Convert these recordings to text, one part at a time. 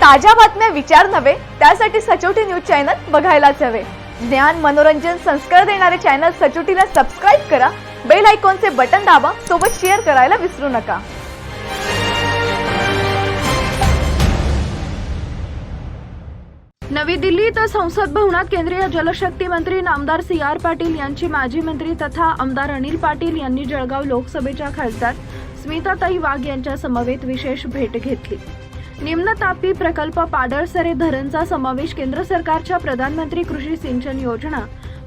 ताज्या बातम्या विचार नव्हे त्यासाठी सचोटी न्यूज चॅनल बघायलाच हवे. ज्ञान मनोरंजन संस्कार देणारे चॅनल सचोटीला सबस्क्राईब करा बेल आयकॉनचे बटन दाबा सोबत शेअर करायला विसरू नका. नवी दिल्ली इथं संसद भवनात केंद्रीय जलशक्ती मंत्री नामदार सी आर पाटील यांची माजी मंत्री तथा आमदार अनिल पाटील यांनी जळगाव लोकसभेच्या खासदार स्मिताताई वाघ यांच्या समवेत विशेष भेट घेतली. निम्न तापी प्रकल्प पाडळसरे धरणचा समावेश केंद्र सरकारच्या प्रधानमंत्री कृषी सिंचन योजना.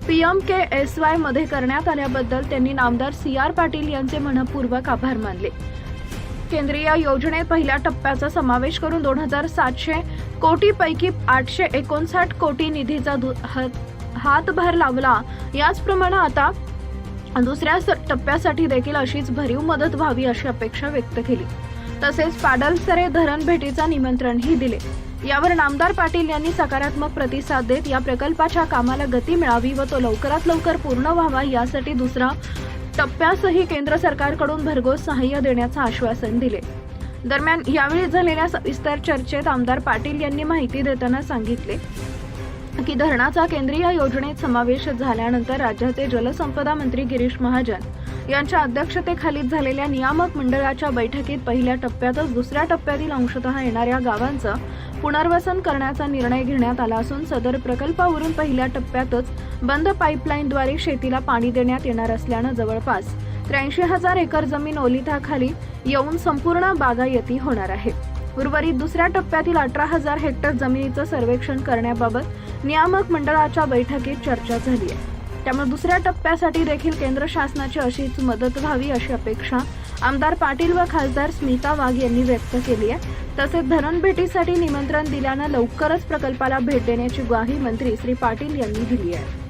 पीएम के एस वायमध्ये करण्यात आल्याबद्दल त्यांनी नामदार सी आर पाटील यांचे मनपूर्वक आभार मानले. केंद्रीय योजनेत पहिल्या टप्प्याचा समावेश करून दोन हजार सातशे कोटीपैकी आठशे एकोणसाठ कोटी निधीचा हातभार लावला. याचप्रमाणे आता दुसऱ्या स- टप्प्यासाठी देखील अशीच भरीव मदत व्हावी अशी अपेक्षा व्यक्त केली. तसेच पाडलसरे धरण भेटीचा निमंत्रणही दिले. यावर नामदार पाटील यांनी सकारात्मक प्रतिसाद देत या प्रकल्पाच्या कामाला गती मिळावी व तो लवकरात लवकर पूर्ण व्हावा यासाठी दुसरा टप्प्यासही केंद्र सरकारकडून भरघोस सहाय्य देण्याचं आश्वासन दिले. दरम्यान यावेळी झालेल्या सविस्तर चर्चेत आमदार पाटील यांनी माहिती देताना सांगितले की धरणाचा केंद्रीय योजनेत समावेश झाल्यानंतर राज्याचे जलसंपदा मंत्री गिरीश महाजन यांच्या अध्यक्षतेखाली झालेल्या नियामक मंडळाच्या बैठकीत पहिल्या टप्प्यातच दुसऱ्या टप्प्यातील अंशतः येणाऱ्या गावांचं पुनर्वसन करण्याचा निर्णय घेण्यात आला असून सदर प्रकल्पावरून पहिल्या टप्प्यातच बंद पाईपलाईनद्वारे शेतीला पाणी देण्यात येणार असल्यानं जवळपास त्र्याऐंशी हजार एकर जमीन ओलिताखाली येऊन संपूर्ण बागायती होणार आहे. उर्वरित दुसऱ्या टप्प्यातील अठरा हजार हेक्टर जमिनीचं सर्वेक्षण करण्याबाबत नियामक मंडळाच्या बैठकीत चर्चा झाली आहे. त्यामुळे दुसऱ्या टप्प्यासाठी देखील केंद्र शासनाची अशीच मदत व्हावी अशी अपेक्षा आमदार पाटील व खासदार स्मिता वाघ यांनी व्यक्त केली आहे. तसेच धरण भेटीसाठी निमंत्रण दिल्यानं लवकरच प्रकल्पाला भेट देण्याची ग्वाही मंत्री श्री पाटील यांनी दिली आहे.